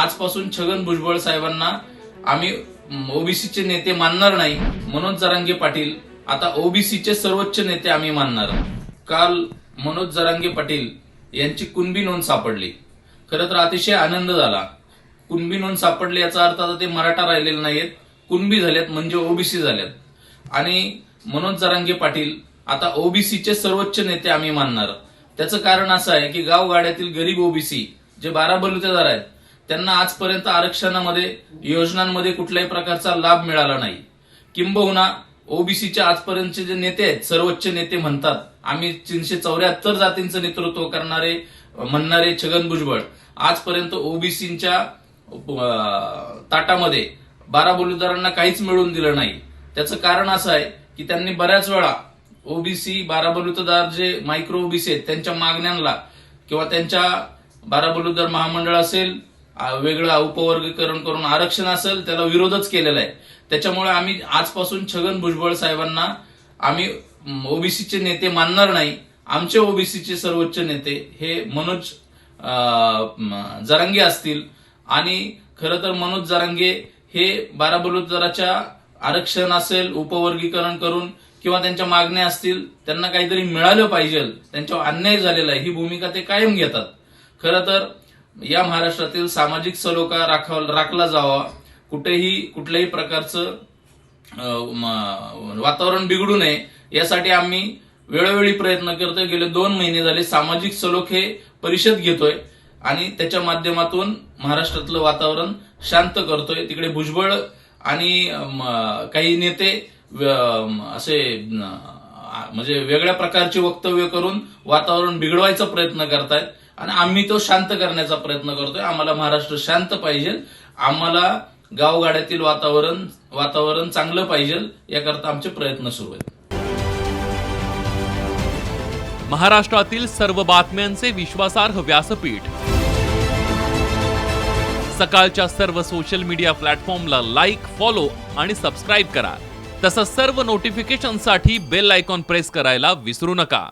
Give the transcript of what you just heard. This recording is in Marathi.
आजपासून छगन भुजबळ साहेबांना आम्ही ओबीसीचे नेते मानणार नाही मनोज जरांगे पाटील. आता ओबीसीचे सर्वोच्च नेते आम्ही मानणार. काल मनोज जरांगे पाटील यांची कुणबी नोंद सापडली. खरं तर अतिशय आनंद झाला. कुणबी नोंद सापडली याचा अर्थ आता ते मराठा राहिलेले नाहीत कुणबी झाल्यात म्हणजे ओबीसी झाल्यात आणि मनोज जरांगे पाटील आता ओबीसीचे सर्वोच्च नेते आम्ही मानणार. त्याचं कारण असं आहे की गावगाड्यातील गरीब ओबीसी जे बारा बलुतेदार आहेत त्यांना आजपर्यंत आरक्षणामध्ये योजनांमध्ये कुठल्याही प्रकारचा लाभ मिळाला नाही. किंबहुना ओबीसीच्या आजपर्यंतचे जे नेते आहेत सर्वोच्च नेते म्हणतात आम्ही तीनशे चौऱ्याहत्तर जातींचं नेतृत्व करणारे म्हणणारे छगन भुजबळ आजपर्यंत ओबीसीच्या ताटामध्ये बारा बलुदारांना काहीच मिळवून दिलं नाही. त्याचं कारण असं आहे की त्यांनी बऱ्याच वेळा ओबीसी बारा बलुतेदार जे मायक्रो ओबीसी आहेत त्यांच्या मागण्यांना किंवा त्यांच्या बारा बलुतेदार महामंडळ असेल वेगळं उपवर्गीकरण करून आरक्षण असेल त्याला विरोधच केलेला आहे. त्याच्यामुळे आम्ही आजपासून छगन भुजबळ साहेबांना आम्ही ओबीसीचे नेते मानणार नाही. आमचे ओबीसीचे सर्वोच्च नेते हे मनोज जरांगे असतील. आणि खरं तर मनोज जरांगे हे बारा बलुतदाराच्या आरक्षण असेल उपवर्गीकरण करून किंवा त्यांच्या मागण्या असतील त्यांना काहीतरी मिळालं पाहिजे. त्यांच्यावर अन्याय झालेला आहे. ही भूमिका ते कायम घेतात. खरं तर या महाराष्ट्रातील सामाजिक सलोखा राखाव राखला जावा. कुठेही कुठल्याही प्रकारचं वातावरण बिघडू नये. यासाठी आम्ही वेळोवेळी प्रयत्न करतोय. गेले दोन महिने झाले सामाजिक सलोखे परिषद घेतोय आणि त्याच्या माध्यमातून महाराष्ट्रातलं वातावरण शांत करतोय. तिकडे भुजबळ आणि काही नेते असे म्हणजे वेगळ्या प्रकारची वक्तव्य करून वातावरण बिघडवायचा प्रयत्न करतायत. आणि आम्ही तो शांत करण्याचा प्रयत्न करतोय. आम्हाला महाराष्ट्र शांत पाहिजे. आम्हाला गावगाड्यातील वातावरण वातावरण चांगलं पाहिजे याकरता आमचे प्रयत्न सुरू आहेत. महाराष्ट्रातील सर्व बातम्यांचे विश्वासार्ह व्यासपीठ. सकाळच्या सर्व सोशल मीडिया प्लॅटफॉर्मला लाईक फॉलो आणि सबस्क्राईब करा. तसंच सर्व नोटिफिकेशनसाठी बेल आयकॉन प्रेस करायला विसरू नका.